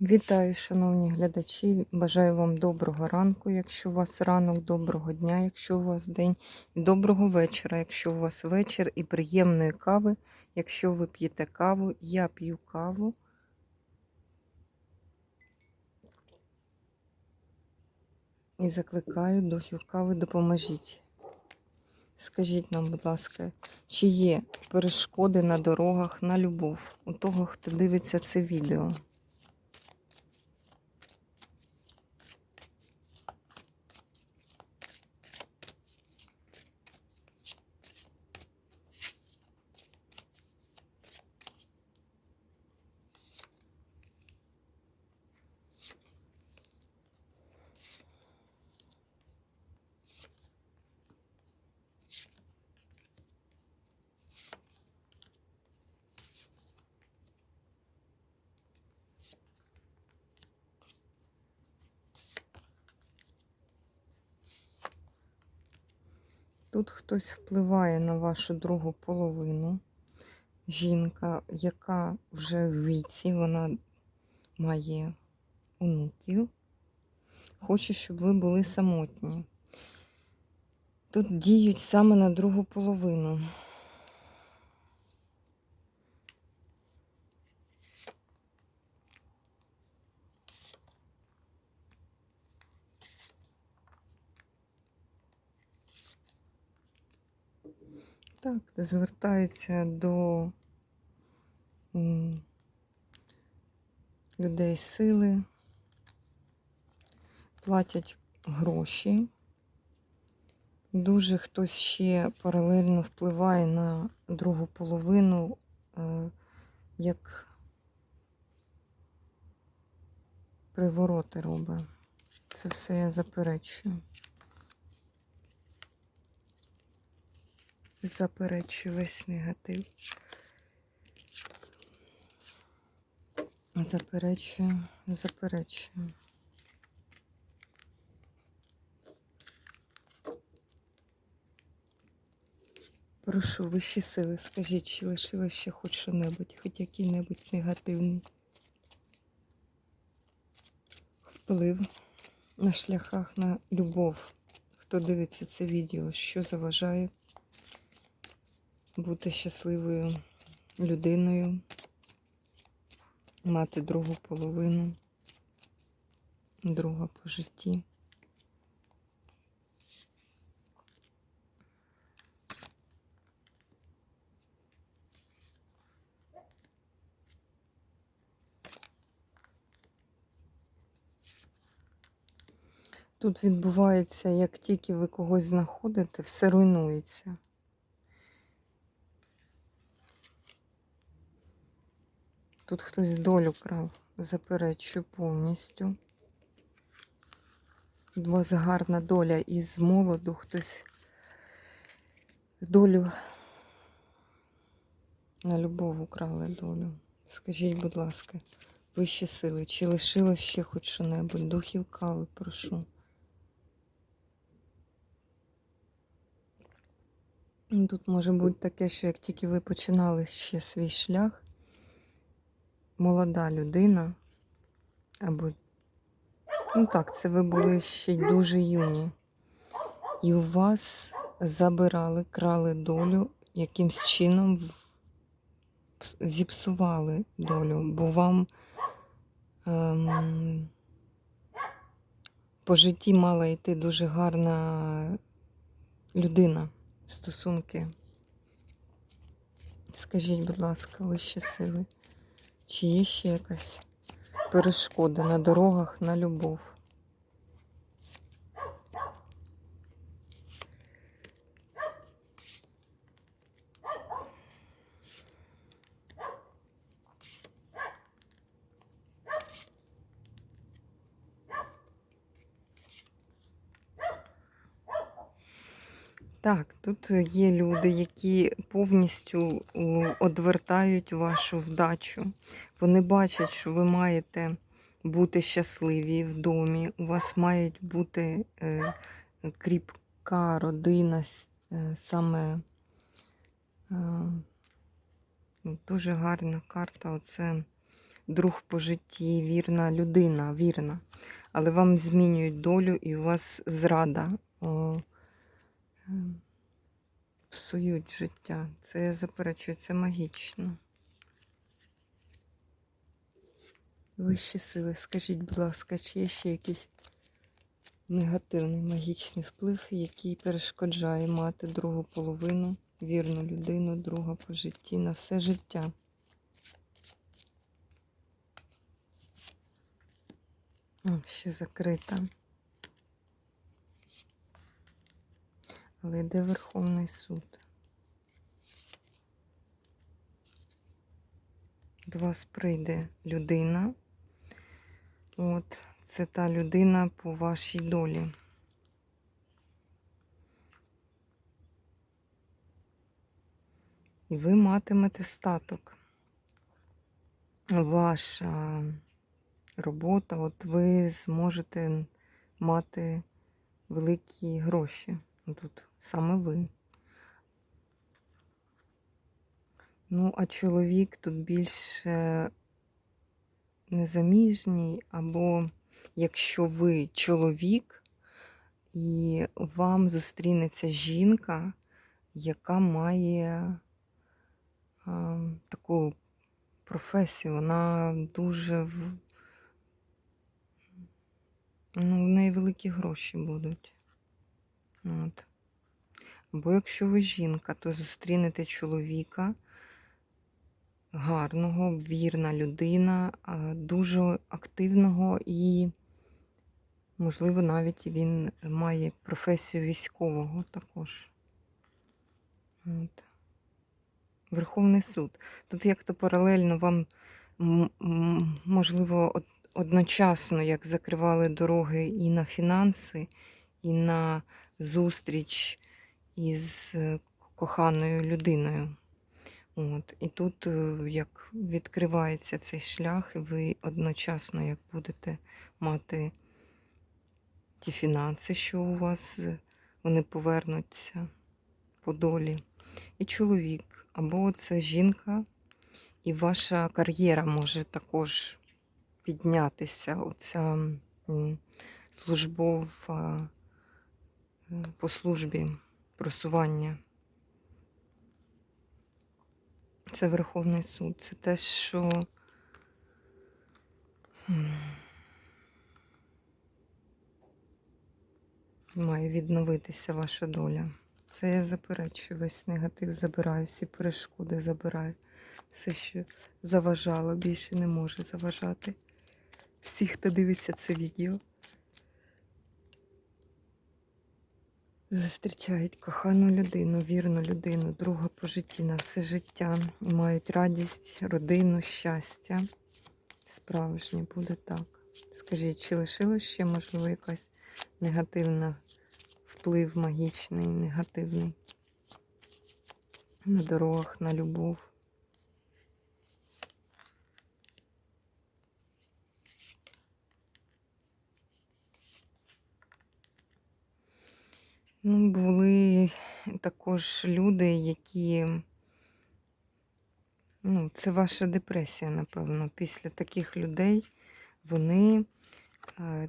Вітаю, шановні глядачі. Бажаю вам доброго ранку, якщо у вас ранок, доброго дня, якщо у вас день, і доброго вечора, якщо у вас вечір, і приємної кави, якщо ви п'єте каву. Я п'ю каву. І закликаю духів кави, допоможіть. Скажіть нам, будь ласка, чи є перешкоди на дорогах на любов у того, хто дивиться це відео? Тут хтось впливає на вашу другу половину. Жінка, яка вже в віці, вона має онуків. Хоче, щоб ви були самотні. Тут діють саме на другу половину. Так, звертаються до людей сили, платять гроші. Дуже хтось ще паралельно впливає на другу половину, е, як привороти робить. Це все я заперечую. Заперечую весь негатив. Заперечую, заперечую. Прошу вищі сили, скажіть, чи лишилось ще хоч що-небудь, хоч який-небудь негативний вплив на шляхах на любов. Хто дивиться це відео, що заважає бути щасливою людиною, мати другу половину, друга по житті. Тут відбувається, як тільки ви когось знаходите, все руйнується. Тут хтось долю крав, заперечую повністю. Тут у вас гарна доля із молоду хтось долю на любов украли долю. Скажіть, будь ласка, вищі сили, чи лишилось ще хоч що-небудь? Духів кави, прошу. Тут може бути таке, що як тільки ви починали ще свій шлях, молода людина, або, ну так, це ви були ще й дуже юні. І у вас забирали, крали долю, якимсь чином зіпсували долю, бо вам ем, по житті мала йти дуже гарна людина, стосунки. Скажіть, будь ласка, вищі сили. Чи є ще якась перешкода на дорогах на любов? Так, тут є люди, які повністю одвертають вашу вдачу. Вони бачать, що ви маєте бути щасливі в домі. У вас мають бути е, кріпка родина, е, саме е, дуже гарна карта. Оце друг по житті, вірна людина, вірна. Але вам змінюють долю і у вас зрада. Псують життя. Це я заперечую, це магічно. Вищі сили, скажіть, будь ласка, чи є ще якийсь негативний магічний вплив, який перешкоджає мати другу половину, вірну людину, друга по житті на все життя? Ще закрита. Але йде Верховний суд. До вас прийде людина. От, це та людина по вашій долі. І ви матимете статок. Ваша робота, от ви зможете мати великі гроші. Ну, Тут саме ви. Ну, а чоловік тут більше незаміжній, або якщо ви чоловік, і вам зустрінеться жінка, яка має а, таку професію, вона дуже в... ну, в неї великі гроші будуть. От. Або якщо ви жінка, то зустрінете чоловіка, гарного, вірна людина, дуже активного і, можливо, навіть він має професію військового також. От. Верховний суд. Тут як то паралельно вам, можливо, одночасно, як закривали дороги і на фінанси, і на зустріч із е, коханою людиною. От. І тут е, як відкривається цей шлях, і ви одночасно як будете мати ті фінанси, що у вас е, вони повернуться по долі. І чоловік, або це жінка, і ваша кар'єра може також піднятися. Оця службова по службі просування. Це Верховний суд. Це те, що має відновитися ваша доля. Це я заперечую, весь негатив забираю, всі перешкоди забираю. Все, що заважало, більше не може заважати. Всі, хто дивиться це відео, зустрічають кохану людину, вірну людину, друга по житті на все життя і мають радість, родину, щастя. Справжнє буде так. Скажіть, чи лишилось ще, можливо, якась негативна вплив магічний, негативний на дорогах, на любов? Ну, були також люди, які. Ну, це ваша депресія, напевно. Після таких людей вони е,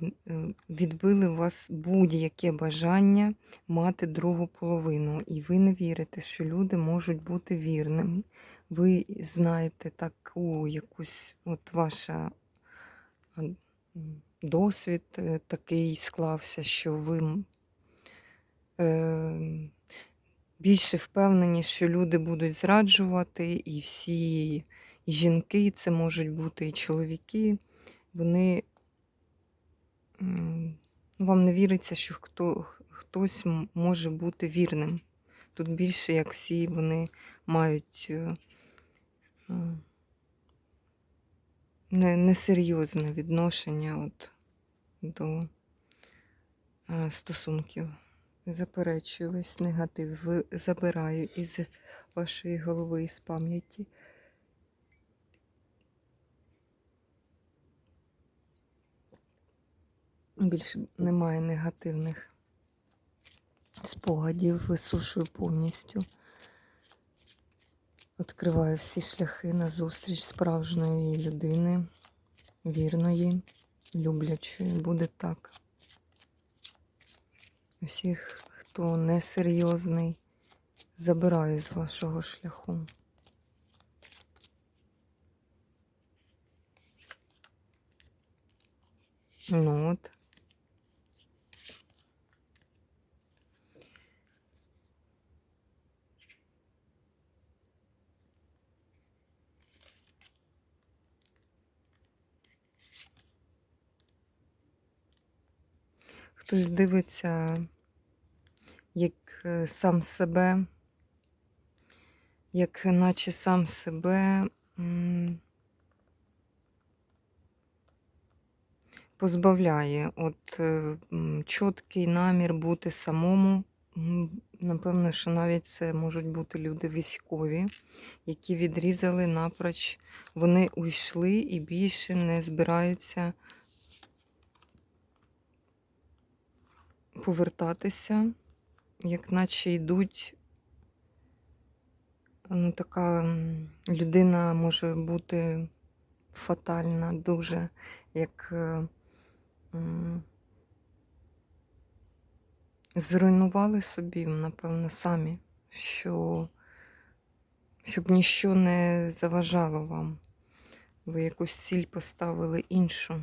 відбили у вас будь-яке бажання мати другу половину. І ви не вірите, що люди можуть бути вірними. Ви знаєте таку якусь, от ваша досвід е, такий склався, що ви більше впевнені, що люди будуть зраджувати, і всі і жінки, це можуть бути і чоловіки, вони ну, вам не віриться, що хто, хтось може бути вірним. Тут більше, як всі, вони мають е, не- несерйозне відношення от, до е, стосунків. Заперечую весь негатив, забираю із вашої голови, із пам'яті. Більше немає негативних спогадів, висушую повністю. Відкриваю всі шляхи на зустріч справжньої людини, вірної, люблячої. Буде так. Усіх, хто несерйозний, забираю з вашого шляху. Ну от. Хтось дивиться, як е, сам себе, як наче сам себе позбавляє от е, чіткий намір бути самому. Напевно, що навіть це можуть бути люди військові, які відрізали напроч, вони уйшли і більше не збираються повертатися, як наче йдуть. Ну, така людина може бути фатальна, дуже, як е, зруйнували собі, напевно, самі, що, щоб ніщо не заважало вам. Ви якусь ціль поставили іншу.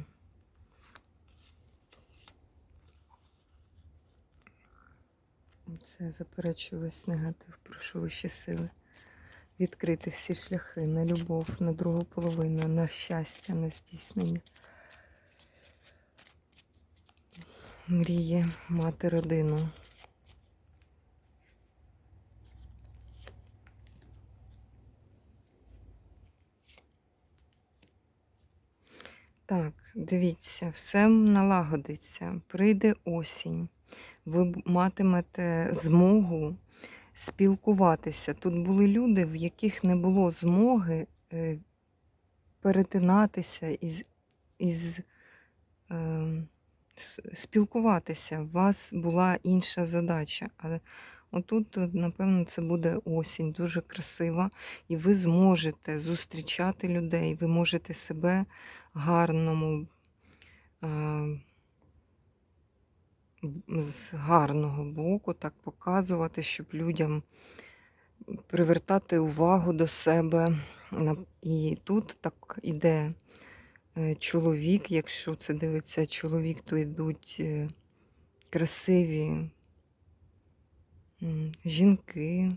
Це заперечую весь негатив, прошу вищі сили. Відкрити всі шляхи на любов, на другу половину, на щастя, на здійснення. Мрії мати родину. Так, дивіться, все налагодиться. Прийде осінь. Ви матимете змогу спілкуватися. Тут були люди, в яких не було змоги е, перетинатися із, із е, спілкуватися. У вас була інша задача. Але отут, е, напевно, це буде осінь, дуже красива, і ви зможете зустрічати людей, ви можете себе гарному. е, з гарного боку так показувати, щоб людям привертати увагу до себе. І тут так іде е, чоловік, якщо це дивиться чоловік, то йдуть е, красиві жінки.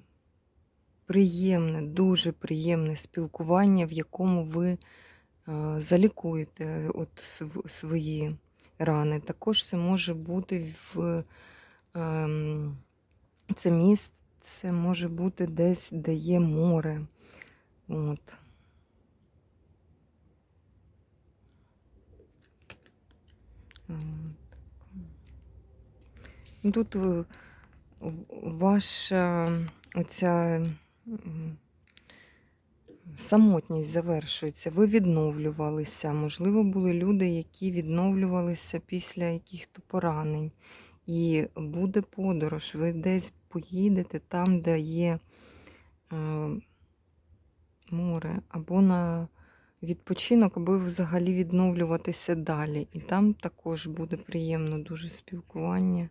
Приємне, дуже приємне спілкування, в якому ви е, залікуєте от свої рани. Також це може бути в ем, це місце може бути десь, де є море. От. Тут е, ваша оця самотність завершується. Ви відновлювалися. Можливо, були люди, які відновлювалися після яких-то поранень. І буде подорож. Ви десь поїдете там, де є е, море, або на відпочинок, аби взагалі відновлюватися далі. І там також буде приємно дуже спілкування.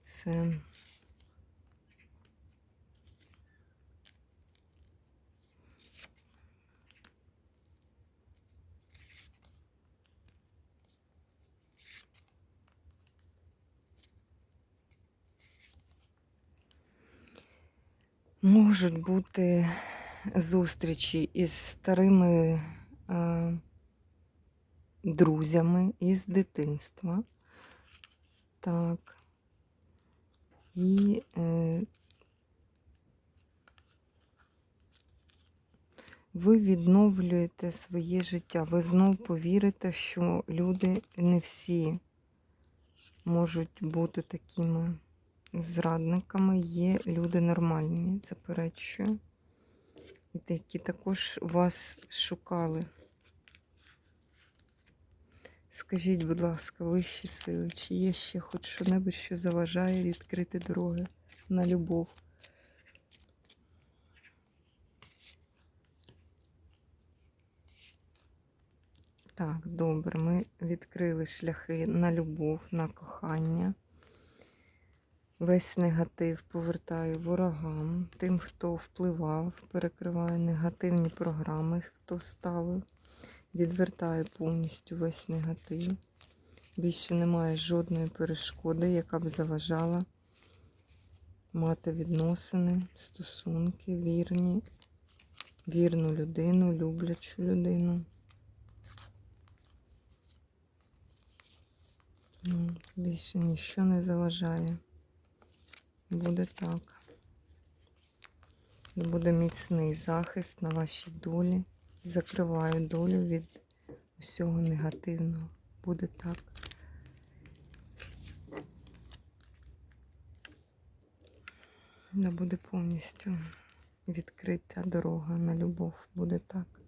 Це. Можуть бути зустрічі із старими е, друзями із дитинства. Так. І е, ви відновлюєте своє життя. Ви знов повірите, що люди не всі можуть бути такими зрадниками є люди нормальні, заперечую. І ті, які також вас шукали. Скажіть, будь ласка, вищі сили, чи є ще хоч що-небудь, що заважає відкрити дороги на любов? Так, добре, ми відкрили шляхи на любов, на кохання. Весь негатив повертаю ворогам, тим, хто впливав, перекриваю негативні програми, хто ставив. Відвертаю повністю весь негатив. Більше немає жодної перешкоди, яка б заважала мати відносини, стосунки, вірні, вірну людину, люблячу людину. Ну, Більше нічого не заважає. Буде так. Буде міцний захист на вашій долі. Закриваю долю від усього негативного. Буде так. Буде повністю відкрита дорога на любов. Буде так.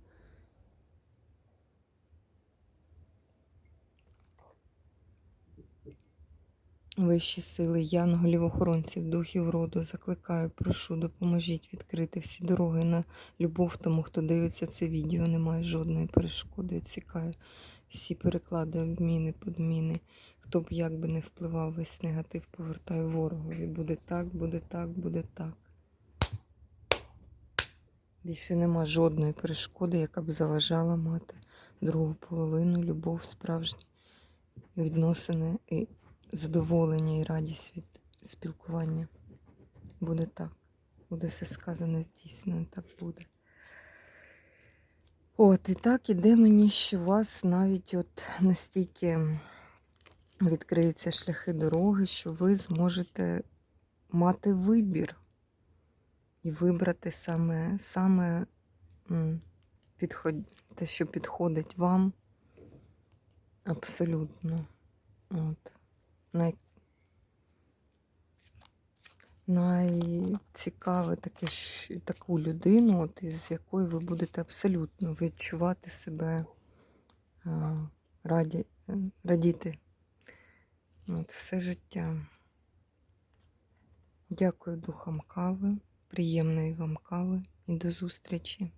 Вищі сили, янголів, охоронців, духів роду закликаю, прошу, допоможіть відкрити всі дороги на любов тому, хто дивиться це відео. Немає жодної перешкоди. Відсікаю всі переклади, обміни, подміни. Хто б як би не впливав, весь негатив повертаю ворогові. Буде так, буде так, буде так. Більше нема жодної перешкоди, яка б заважала мати другу половину, любов, справжні відносини і задоволення і радість від спілкування. Буде так. Буде все сказане, здійснено, так буде. От, і так іде мені, що у вас навіть от настільки відкриються шляхи дороги, що ви зможете мати вибір і вибрати саме, саме підход... те, що підходить вам абсолютно. От. Най... Найцікаве таке, таку людину, от, із якою ви будете абсолютно відчувати себе а, раді, е, радіти от, все життя. Дякую духам кави, приємної вам кави і до зустрічі.